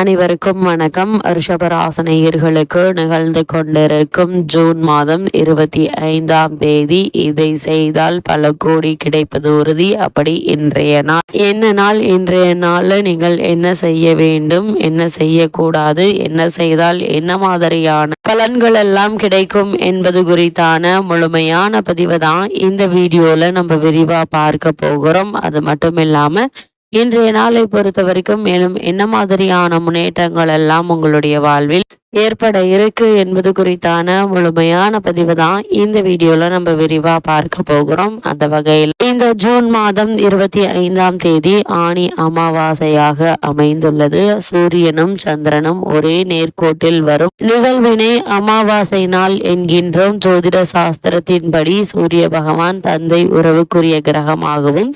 அனைவருக்கும் வணக்கம். ரிஷபராசனையர்களுக்கு நிகழ்ந்து கொண்டிருக்கும் ஜூன் மாதம் இருபத்தி ஐந்தாம் தேதி இதை செய்தால் பல கோடி கிடைப்பது உறுதி. அப்படி இன்றைய நாள். என்ன நாள்? இன்றைய நாளில் நீங்கள் என்ன செய்ய வேண்டும்? என்ன செய்யக்கூடாது? என்ன செய்தால் என்ன மாதிரியான பலன்கள் எல்லாம் கிடைக்கும் என்பது குறித்தான முழுமையான பதிவு தான் இந்த வீடியோல நம்ம விரிவா பார்க்க போகிறோம். அது மட்டும் இல்லாம இன்றைய நாளை பொறுத்த வரைக்கும் மேலும் என்ன மாதிரியான முன்னேற்றங்கள் எல்லாம் உங்களுடைய வாழ்வில் ஏற்பட இருக்கு என்பது குறித்தான முழுமையான பதிவு தான் இந்த வீடியோல நம்ம விரிவா பார்க்க போகிறோம். அந்த வகையில் இந்த ஜூன் மாதம் இருபத்தி ஐந்தாம் தேதி ஆணி அமாவாசையாக அமைந்துள்ளது. சூரியனும் சந்திரனும் ஒரே நேர்கோட்டில் வரும் நிகழ்வினை அமாவாசை நாள் என்கின்றோம். ஜோதிட சாஸ்திரத்தின்படி சூரிய பகவான் தந்தை உறவுக்குரிய கிரகமாகவும்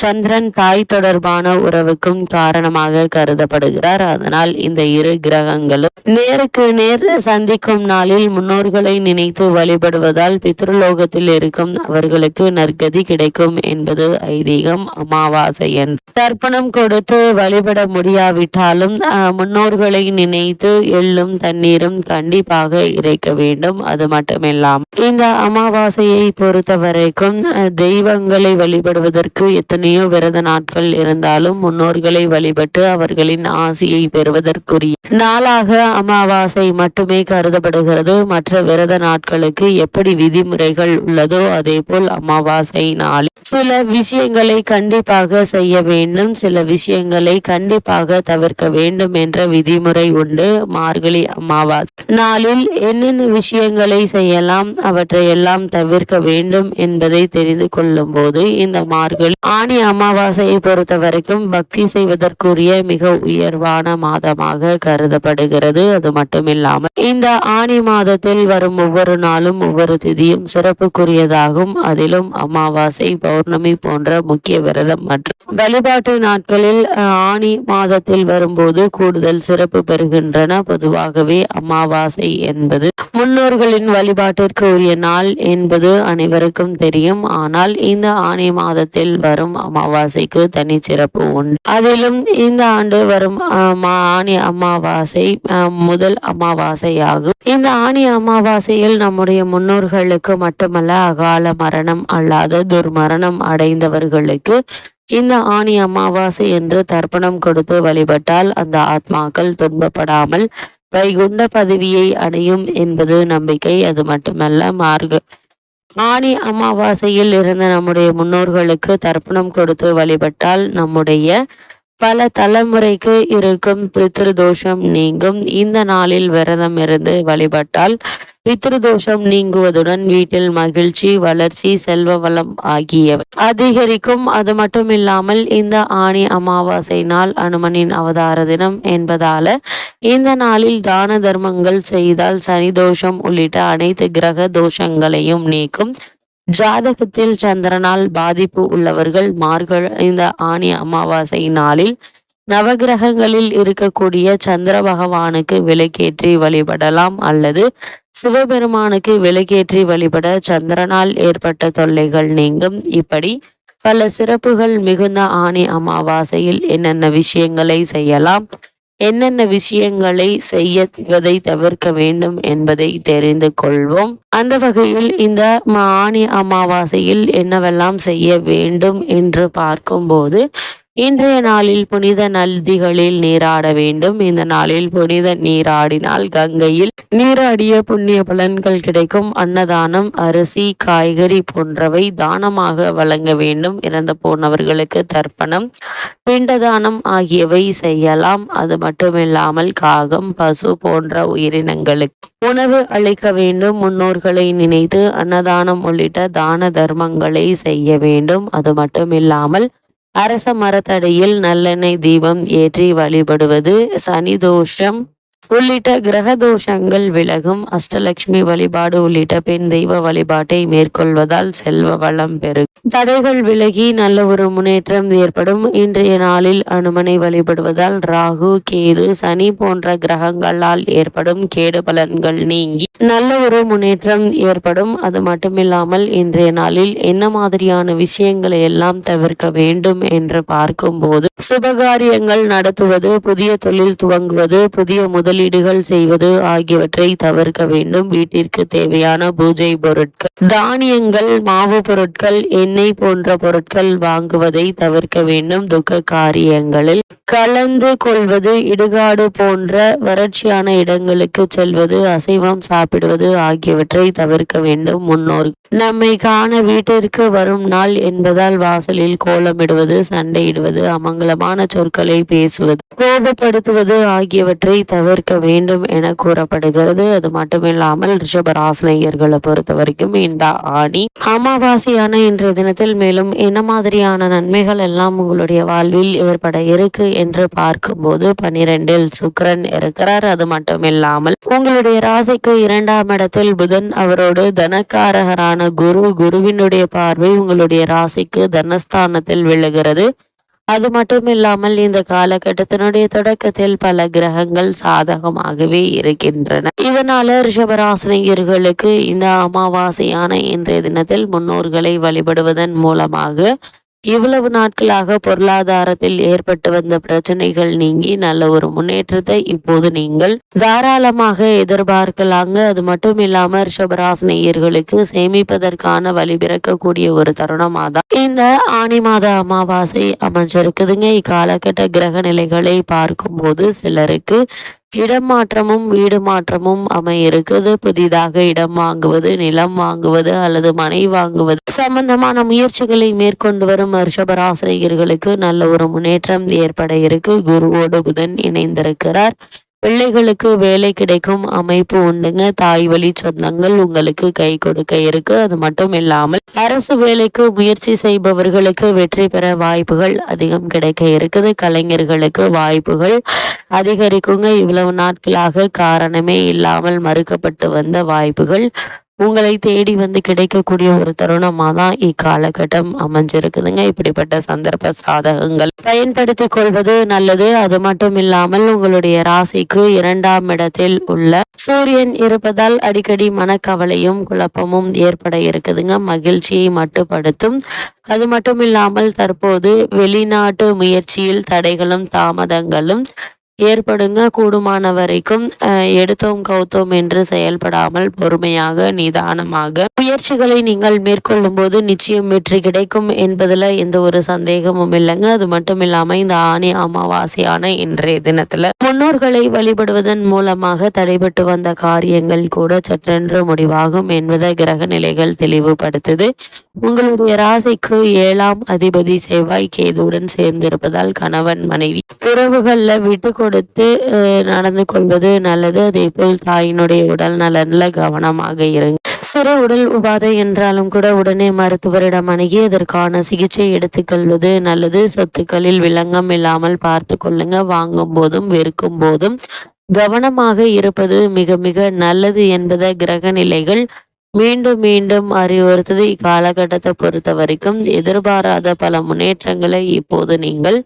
சந்திரன் தாய் தொடர்பான உறவுக்கும் காரணமாக கருதப்படுகிறார். அதனால் இந்த இரு கிரகங்களும் நேருக்கு நேர் சந்திக்கும் நாளில் முன்னோர்களை நினைத்து வழிபடுவதால் பித்ருலோகத்தில் இருக்கும் அவர்களுக்கு நற்கதி கிடைக்கும் என்பது ஐதீகம் அமாவாசை என்று. தர்ப்பணம் கொடுத்து வழிபட முடியாவிட்டாலும் முன்னோர்களை நினைத்து எள்ளும் தண்ணீரும் கண்டிப்பாக இறைக்க வேண்டும். அது மட்டுமில்லாமல் இந்த அமாவாசையை பொறுத்த வரைக்கும் தெய்வங்களை வழிபடுவதற்கு எத்தனை எத்தனையோ விரத நாட்கள் இருந்தாலும் முன்னோர்களை வழிபட்டு அவர்களின் ஆசியை பெறுவதற்குரிய நாளாக அமாவாசை மட்டுமே கருதப்படுகிறது. மற்ற விரத நாட்களுக்கு எப்படி விதிமுறைகள் உள்ளதோ அதே போல் அமாவாசை நாளில் சில விஷயங்களை கண்டிப்பாக செய்ய வேண்டும். சில விஷயங்களை கண்டிப்பாக தவிர்க்க வேண்டும் என்ற விதிமுறை உண்டு. மார்கழி அமாவாசை நாளில் என்னென்ன விஷயங்களை செய்யலாம் அவற்றை எல்லாம் தவிர்க்க வேண்டும் என்பதை தெரிந்து கொள்ளும் போது இந்த மார்கழி ஆணி அமாவாசையை பொறுத்த வரைக்கும் பக்தி செய்வதற்குரிய மிக உயர்வான மாதமாக கருதப்படுகிறது. அது மட்டுமில்லாமல் இந்த ஆணி மாதத்தில் வரும் ஒவ்வொரு நாளும் ஒவ்வொரு திதியும் சிறப்புக்குரியதாகும். அதிலும் அமாவாசை பௌர்ணமி போன்ற முக்கிய விரதம் மற்றும் வழிபாட்டு நாட்களில் ஆணி மாதத்தில் வரும்போது கூடுதல் சிறப்பு பெறுகின்றன. பொதுவாகவே அமாவாசை என்பது முன்னோர்களின் வழிபாட்டிற்கு உரிய நாள் என்பது அனைவருக்கும் தெரியும். ஆனால் இந்த ஆணி மாதத்தில் வரும் அமாவாசைக்கு தனி சிறப்பு உண்டு. அதிலும் இந்த ஆண்டு வரும் ஆணி அமாவாசை முதல் அமாவாசையாகும். இந்த ஆணி அமாவாசையில் நம்முடைய முன்னோர்களுக்கு மட்டுமல்ல அகால மரணம் அல்லாத துர்மரணம் அடைந்தவர்களுக்கு இந்த ஆணி அமாவாசை என்று தர்ப்பணம் கொடுத்து வழிபட்டால் அந்த ஆத்மாக்கள் துன்பப்படாமல் வைகுண்ட பதவியை அடையும் என்பது நம்பிக்கை. அது மட்டுமல்ல மார்க ஆணி அமாவாசையில் இருந்த நம்முடைய முன்னோர்களுக்கு தர்ப்பணம் கொடுத்து வழிபட்டால் நம்முடைய பல தலைமுறைக்கு இருக்கும் பித்ருதோஷம் நீங்கும். இந்த நாளில் விரதம் இருந்து வழிபட்டால் பித்ருதோஷம் நீங்குவதுடன் வீட்டில் மகிழ்ச்சி வளர்ச்சி செல்வ வளம் ஆகியவை அதிகரிக்கும். அது மட்டும் இல்லாமல் இந்த ஆணி அமாவாசை நாள் அனுமனின் அவதார தினம் என்பதால இந்த நாளில் தான தர்மங்கள் செய்தால் சனி தோஷம் உள்ளிட்ட அனைத்து கிரக தோஷங்களையும் நீக்கும். ஜாதகத்தில் சந்திரனால் பாதிப்பு உள்ளவர்கள் மார்கள் இந்த ஆணி அமாவாசை நாளில் நவகிரகங்களில் இருக்கக்கூடிய சந்திர பகவானுக்கு விளக்கேற்றி வழிபடலாம். அல்லது சிவபெருமானுக்கு விலகேற்றி வழிபட சந்திரனால் ஏற்பட்ட தொல்லைகள் நீங்கும். இப்படி பல சிறப்புகள் மிகுந்த ஆணி அமாவாசையில் என்னென்ன விஷயங்களை செய்யலாம்? என்னென்ன விஷயங்களை செய்யவதை தவிர்க்க வேண்டும் என்பதை தெரிந்து கொள்வோம். அந்த வகையில் இந்த ஆணி அமாவாசையில் என்னவெல்லாம் செய்ய வேண்டும் என்று பார்க்கும்போது இன்றைய நாளில் புனித நல்திகளில் நீராட வேண்டும். இந்த நாளில் புனித நீராடினால் கங்கையில் நீராடிய புண்ணிய பலன்கள் கிடைக்கும். அன்னதானம் அரிசி காய்கறி போன்றவை தானமாக வழங்க வேண்டும். இறந்து போனவர்களுக்கு தர்ப்பணம் பிண்டதானம் ஆகியவை செய்யலாம். அது மட்டுமில்லாமல் காகம் பசு போன்ற உயிரினங்களுக்கு உணவு அளிக்க வேண்டும். முன்னோர்களை நினைத்து அன்னதானம் உள்ளிட்ட தான தர்மங்களை செய்ய வேண்டும். அது மட்டுமில்லாமல் அரச மரத்தடியில் நல்லெண்ணெய் தீபம் ஏற்றி வழிபடுவது சனி தோஷம். உள்ளிட்ட கிரக தோஷங்கள் விலகும். அஷ்டலட்சுமி வழிபாடு உள்ளிட்ட பெண் தெய்வ வழிபாட்டை மேற்கொள்வதால் செல்வ வளம் பெருகும். தடைகள் விலகி நல்ல ஒரு முன்னேற்றம் ஏற்படும். இன்றைய நாளில் அனுமனை வழிபடுவதால் ராகு கேது சனி போன்ற கிரகங்களால் ஏற்படும் கேடு பலன்கள் நீங்கி நல்ல ஒரு முன்னேற்றம் ஏற்படும். அது மட்டுமில்லாமல் இன்றைய நாளில் என்ன மாதிரியான விஷயங்களை எல்லாம் தவிர்க்க வேண்டும் என்று பார்க்கும்போது சுபகாரியங்கள் நடத்துவது புதிய தொழில் துவங்குவது புதிய முதல் முதலீடுகள் செய்வது ஆகியவற்றை தவிர்க்க வேண்டும். வீட்டிற்கு தேவையான பூஜை பொருட்கள் தானியங்கள் மாவு பொருட்கள் எண்ணெய் போன்ற பொருட்கள் வாங்குவதை தவிர்க்க வேண்டும். துக்க காரியங்களில் கலந்து கொள்வது இடுகாடு போன்ற வறட்சியான இடங்களுக்கு செல்வது அசைவம் சாப்பிடுவது ஆகியவற்றை தவிர்க்க வேண்டும். முன்னோர் நம்மை காண வீட்டிற்கு வரும் நாள் என்பதால் வாசலில் கோலமிடுவது சண்டையிடுவது அமங்கலமான சொற்களை பேசுவது கோபப்படுத்துவது ஆகியவற்றை தவிர்க்க வேண்டும் என கூறப்படுகிறது. அது மட்டுமில்லாமல் ரிஷபராசனையர்களை பொறுத்த வரைக்கும் இந்த ஆணி அமாவாசையான இன்றைய தினத்தில் மேலும் என்ன மாதிரியான நன்மைகள் எல்லாம் உங்களுடைய வாழ்வில் ஏற்பட இருக்கு என்று பார்க்கும்போது பனிரெண்டில் சுக்கரன் இருக்கிறார். அது மட்டுமில்லாமல் உங்களுடைய ராசிக்கு இரண்டாம் இடத்தில் புதன் அவரோடு தனக்காரகரான குரு குருவினுடைய பார்வை உங்களுடைய ராசிக்கு தனஸ்தானத்தில் விழுகிறது. அது மட்டும் இல்லாமல் இந்த காலகட்டத்தினுடைய தொடக்கத்தில் பல கிரகங்கள் சாதகமாகவே இருக்கின்றன. இதனால ரிஷபராசினியர்களுக்கு இந்த அமாவாசையான இன்றைய தினத்தில் முன்னோர்களை வழிபடுவதன் மூலமாக இவ்வளவு நாட்களாக பொருளாதாரத்தில் ஏற்பட்டு வந்த பிரச்சனைகள் நீங்கி நல்ல ஒரு முன்னேற்றத்தை இப்போது நீங்கள் தாராளமாக எதிர்பார்க்கலாங்க. அது மட்டும் இல்லாம ரிஷபராசினியர்களுக்கு சேமிப்பதற்கான வழி பிறக்கக்கூடிய ஒரு தருணமாக தான் இந்த ஆணி மாத அமாவாசை அமைஞ்சிருக்குதுங்க. இக்காலகட்ட கிரக நிலைகளை பார்க்கும்போது சிலருக்கு இடம் மாற்றமும் வீடு மாற்றமும் அமையிருக்குது. புதிதாக இடம் வாங்குவது நிலம் வாங்குவது அல்லது மனை வாங்குவது சம்பந்தமான முயற்சிகளை மேற்கொண்டு வரும் ரிஷபராசிரியர்களுக்கு நல்ல ஒரு முன்னேற்றம் ஏற்பட இருக்கு. குருவோடு புதன் இணைந்திருக்கிறார். பிள்ளைகளுக்கு வேலை கிடைக்கும் அமைப்பு உண்டுங்க. தாய் வழி சொந்தங்கள் உங்களுக்கு கை கொடுக்க இருக்கு. அது மட்டும் இல்லாமல் அரசு வேலைக்கு முயற்சி செய்பவர்களுக்கு வெற்றி பெற வாய்ப்புகள் அதிகம் கிடைக்க இருக்குது. கலைஞர்களுக்கு வாய்ப்புகள் அதிகரிக்குங்க. இவ்வளவு நாட்களாக காரணமே இல்லாமல் மறுக்கப்பட்டு வந்த வாய்ப்புகள் உங்களை தேடி வந்து கிடைக்கக்கூடிய ஒரு தருணமாக தான் இக்காலகட்டம் அமைஞ்சிருக்குதுங்க. இப்படிப்பட்ட சந்தர்ப்ப சாதகங்கள் பயன்படுத்தி கொள்வது நல்லது. அது மட்டும் இல்லாமல் உங்களுடைய ராசிக்கு இரண்டாம் இடத்தில் உள்ள சூரியன் இருப்பதால் அடிக்கடி மனக்கவலையும் குழப்பமும் ஏற்பட இருக்குதுங்க. மகிழ்ச்சியை மட்டுப்படுத்தும். அது மட்டும் இல்லாமல் தற்போது வெளிநாட்டு முயற்சியில் தடைகளும் தாமதங்களும் ஏற்படுங்க. கூடுமான வரைக்கும் எடுத்தோம் கவுத்தோம் என்று செயல்படாமல் பொறுமையாக நிதானமாக. முயற்சிகளை நீங்கள் மேற்கொள்ளும் போது நிச்சயம் வெற்றி கிடைக்கும் என்பதுல எந்த ஒரு சந்தேகமும் இல்லைங்க. அது மட்டும் இல்லாம இந்த ஆணி அமாவாசையான இன்றைய தினத்துல முன்னோர்களை வழிபடுவதன் மூலமாக தடைபட்டு வந்த காரியங்கள் கூட சற்றென்று முடிவாகும் என்பதை கிரக நிலைகள் தெளிவுபடுத்துது. உங்களுடைய ராசிக்கு ஏழாம் அதிபதி செவ்வாய் கேதுடன் சேர்ந்திருப்பதால் கணவன் மனைவி உறவுகள்ல விட்டு கொடுத்து நடந்து கொள்வது நல்லது. அதே போல் தாயினுடைய உடல் நலன்ல கவனமாக இருங்க. சிறு உடல் உபாதை என்றாலும் கூட உடனே மருத்துவரிடம் அணுகி அதற்கான சிகிச்சை எடுத்துக்கொள்வது நல்லது. சொத்துக்களில் விலங்கம் இல்லாமல் பார்த்து கொள்ளுங்க. வாங்கும் போதும் வெறுக்கும் போதும். கவனமாக இருப்பது மிக மிக நல்லது என்பதை கிரக நிலைகள் மீண்டும் மீண்டும் அறிவுறுத்தது. இக்காலகட்டத்தை பொறுத்த வரைக்கும் எதிர்பாராத பல முன்னேற்றங்களை இப்போது நீங்கள்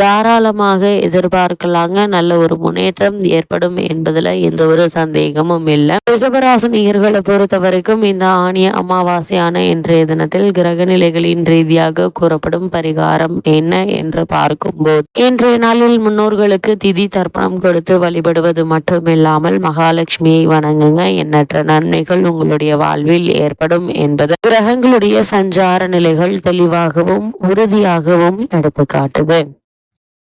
தாராளமாக எதிர்பார்க்கலாங்க. நல்ல ஒரு முன்னேற்றம் ஏற்படும் என்பதுல எந்த ஒரு சந்தேகமும் இல்லை. ரிஷபராசினியர்களை பொறுத்த வரைக்கும் இந்த ஆணிய அமாவாசையான இன்றைய தினத்தில் கிரக நிலைகளின் ரீதியாக கூறப்படும் பரிகாரம் என்ன என்று பார்க்கும்போது இன்றைய நாளில் முன்னோர்களுக்கு திதி தர்ப்பணம் கொடுத்து வழிபடுவது மட்டுமில்லாமல் மகாலட்சுமியை வணங்குங்க. எண்ணற்ற நன்மைகள் உங்களுடைய வாழ்வில் ஏற்படும் என்பது கிரகங்களுடைய சஞ்சார நிலைகள் தெளிவாகவும் உறுதியாகவும் எடுத்து காட்டுது